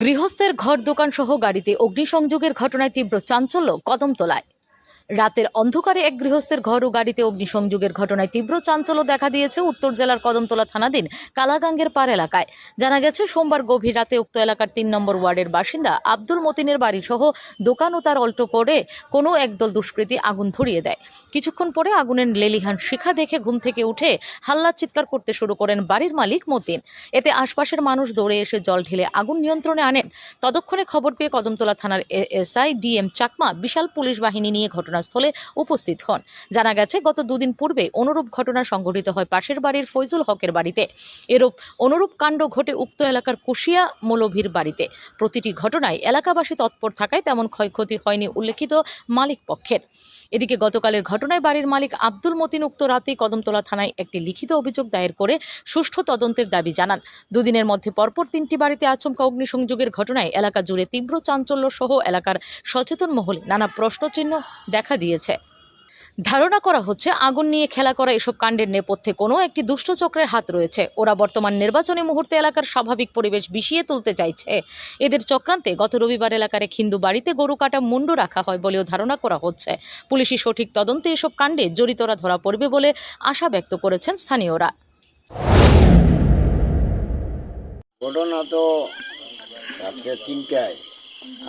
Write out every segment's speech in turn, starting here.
গৃহস্থের ঘর দোকান সহ গাড়িতে অগ্নিসংযোগের ঘটনায় তীব্র চাঞ্চল্য কদমতলায়। রাতের অন্ধকারে এক গৃহস্থের ঘর ও গাড়িতে অগ্নিসংযোগের ঘটনায় তীব্র চাঞ্চল্য দেখা দিয়েছে উত্তর জেলার কদমতলা থানাধীন কালাগাঙ্গের পার এলাকায়। জানা গেছে, সোমবার গভীর রাতে উক্ত এলাকার তিন নম্বর ওয়ার্ডের বাসিন্দা আব্দুল মতিনের বাড়ি সহ দোকান ও তার অল্টো করে কোনো একদল দুষ্কৃতী আগুন ধরিয়ে দেয়। কিছুক্ষণ পরে আগুনের লেলিহান শিখা দেখে ঘুম থেকে উঠে হাল্লা চিৎকার করতে শুরু করেন বাড়ির মালিক মতিন। এতে আশপাশের মানুষ দৌড়ে এসে জল ঢেলে আগুন নিয়ন্ত্রণে আনেন। ততক্ষণে খবর পেয়ে কদমতলা থানার এসআই ডিএম চাকমা বিশাল পুলিশ বাহিনী নিয়ে ঘটনাস্থলে উপস্থিত হন। জানা গেছে, গত দুদিন পূর্বে অনুরূপ ঘটনা সংঘটিত হয় পাশের বাড়ির ফৈজুল হকের বাড়িতে। এরূপ অনুরূপ কাণ্ড ঘটে উক্ত এলাকার কুশিয়া মৌলভীর বাড়িতে। প্রতিটি ঘটনায় এলাকাবাসী তৎপর থাকায় তেমন ক্ষয়ক্ষতি হয়নি উল্লেখিত মালিক পক্ষের। এদিকে গতকালের ঘটনায় বাড়ির মালিক আব্দুল মতিন উক্ত রাতেই কদমতলা থানায় একটি লিখিত অভিযোগ দায়ের করে সুষ্ঠু তদন্তের দাবি জানান। দুদিনের মধ্যে পরপর তিনটি বাড়িতে আচমকা অগ্নিসংযোগের ঘটনায় এলাকা জুড়ে তীব্র চাঞ্চল্য সহ এলাকার সচেতন মহলে নানা প্রশ্নচিহ্ন দেখা দিয়েছে। ধারণা করা হচ্ছে আগুন নিয়ে খেলা করা এসব কাণ্ডের নেপথ্যে কোনো একটি দুষ্ট চক্রের হাত রয়েছে। ওরা বর্তমান নির্বাচনী মুহূর্তে এলাকার স্বাভাবিক পরিবেশ বিষিয়ে তুলতে চাইছে। এদের চক্রান্তে গত রবিবার এলাকার এক হিন্দু বাড়িতে গরু কাটা মুন্ডু রাখা হয় বলেও ধারণা করা হচ্ছে। পুলিশি সঠিক তদন্তে এসব কাণ্ডে জড়িতরা ধরা পড়বে বলে আশা ব্যক্ত করেছেন স্থানীয়রা। ঘটনা তো রাত্রে তিনটায়।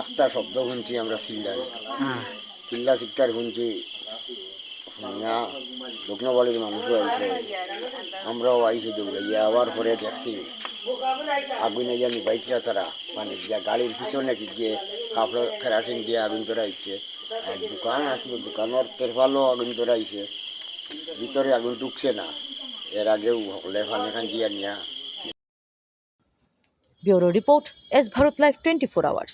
আটটা শব্দ শুনছি আমরা চিল্লা চিৎকার শুনছি। শুনিয়া দক্ষিণবাড়ির মানুষও আইছে আমরাও আইছি দৌড়াইয়া আবার পরে দেখছি। আগুনে গিয়ে নিবাইছিলা তারা। মানে গিয়া গাড়ির পিছনে কি গিয়ে কাপড় কেরাসিন দিয়ে আগুন ধরাইছে। আর দোকান আসলো দোকানের তেরফালও আগুন ধরাইছে। ভিতরে আগুন ঢুকছে না। এর আগেও হলে ফানে দিয়ে নিয়া। Bureau report, S Bharat life twenty four hours.